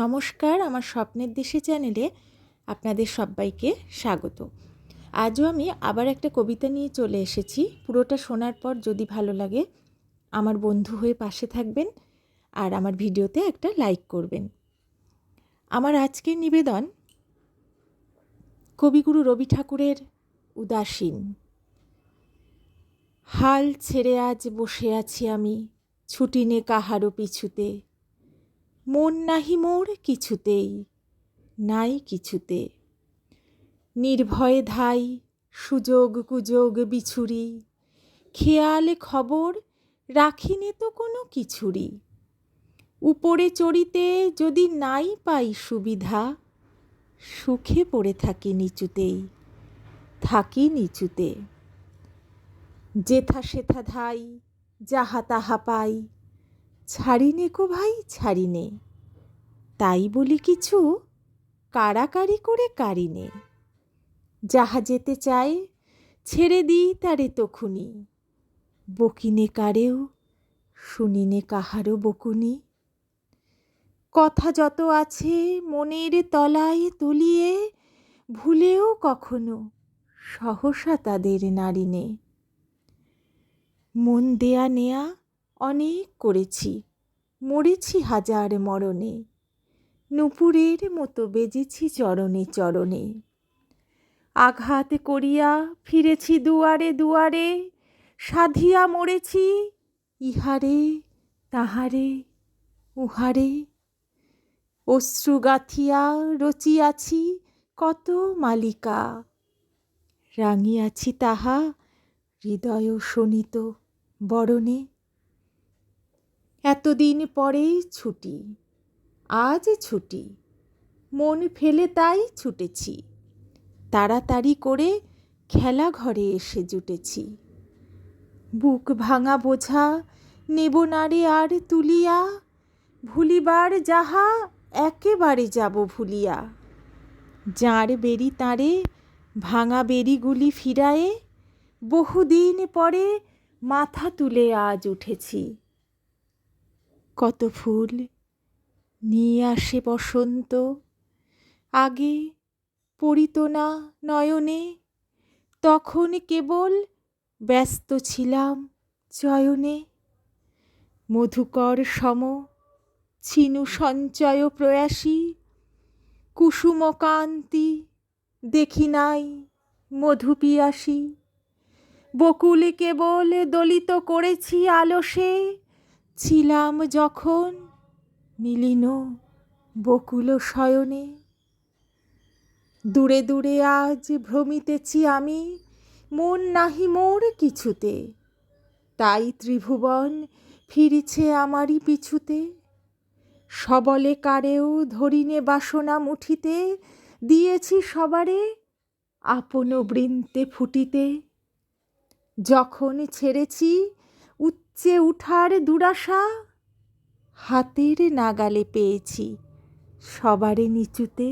নমস্কার, আমার স্বপ্নের দেশে চ্যানেলে আপনাদের সবাইকে স্বাগত। আজও আমি আবার একটা কবিতা নিয়ে চলে এসেছি। পুরোটা শোনার পর যদি ভালো লাগে, আমার বন্ধু হয়ে পাশে থাকবেন আর আমার ভিডিওতে একটা লাইক করবেন। আমার আজকের নিবেদন, কবিগুরু রবি ঠাকুরের উদাসীন। হাল ছেড়ে আজ বসে আছি আমি, ছুটি নে কাহারও পিছুতে। মন নাহি মোর কিছুতেই, নাই কিছুতে। নির্ভয়ে ধাই, সুযোগ কুযোগ বিছুরি, খেয়াল খবর রাখিনে তো কোনো কিছুরি উপরে চড়িতে যদি নাই পাই সুবিধা, সুখে পড়ে থাকি নিচুতেই, থাকি নিচুতে। যেথা সেথা ধাই, যাহা তাহা পাই ছাড়িনে কো ভাই, ছাড়িনে। তাই বলি কিছু, কারাকারি করে কারিনে। যাহা যেতে চায়, ছেড়ে দিই তারে তখুনি। বকিনে কারেও, শুনিনে কাহারও বকুনি। কথা যত আছে, মনের তলায় তলিয়ে, ভুলেও কখনো সহসা তাদের নারিনে। মন দেয়া নেয়া অনেক করেছি। মরেছি হাজার মরণে। নুপুরের মতো বেজেছি চরণে চরণে। আঘাত করিয়া ফিরেছি দুয়ারে দুয়ারে, সাধিয়া মরেছি ইহারে তাহারে, উহারে। অশ্রু গাথিয়া রচিয়াছি কত মালিকা, রাঙিয়াছি তাহা হৃদয় শোনিত বরণে। এতদিন পরে ছুটি, আজ ছুটি। মন ফেলে তাই ছুটেছি। তাড়াতাড়ি করে খেলা ঘরে এসে জুটেছি। বুক ভাঙা বোঝা, নেব নারে আর তুলিয়া। ভুলিবার যাহা, একেবারে যাব ভুলিয়া। যাঁর বেরি তাঁরে, ভাঙা বেরিগুলি ফিরায়ে, বহুদিন পরে মাথা তুলে আজ উঠেছি। কত ফুল নিয়ে আসে বসন্ত। আগে পড়িত না নয়নে, তখন কেবল ব্যস্ত ছিলাম চয়নে। মধুকর সম ছিনু সঞ্চয় প্রয়াসী, কুসুমকান্তি দেখি নাই মধুপিয়াসী। বকুলে কেবল দলিত করেছি আলসে ছিলাম যখন মিলিন বকুল শয়নে। দূরে দূরে আজ ভ্রমিতেছি আমি, মন নাহি মোর কিছুতে। তাই ত্রিভুবন ফিরিছে আমারই পিছুতে। সবলে কারেও ধরিনে বাসনা মুঠিতে, দিয়েছি সবারে আপন বৃন্তে ফুটিতে। যখন ছেড়েছি উচ্চে উঠার দুরাশা হাতের নাগালে পেয়েছি সবারে নিচুতে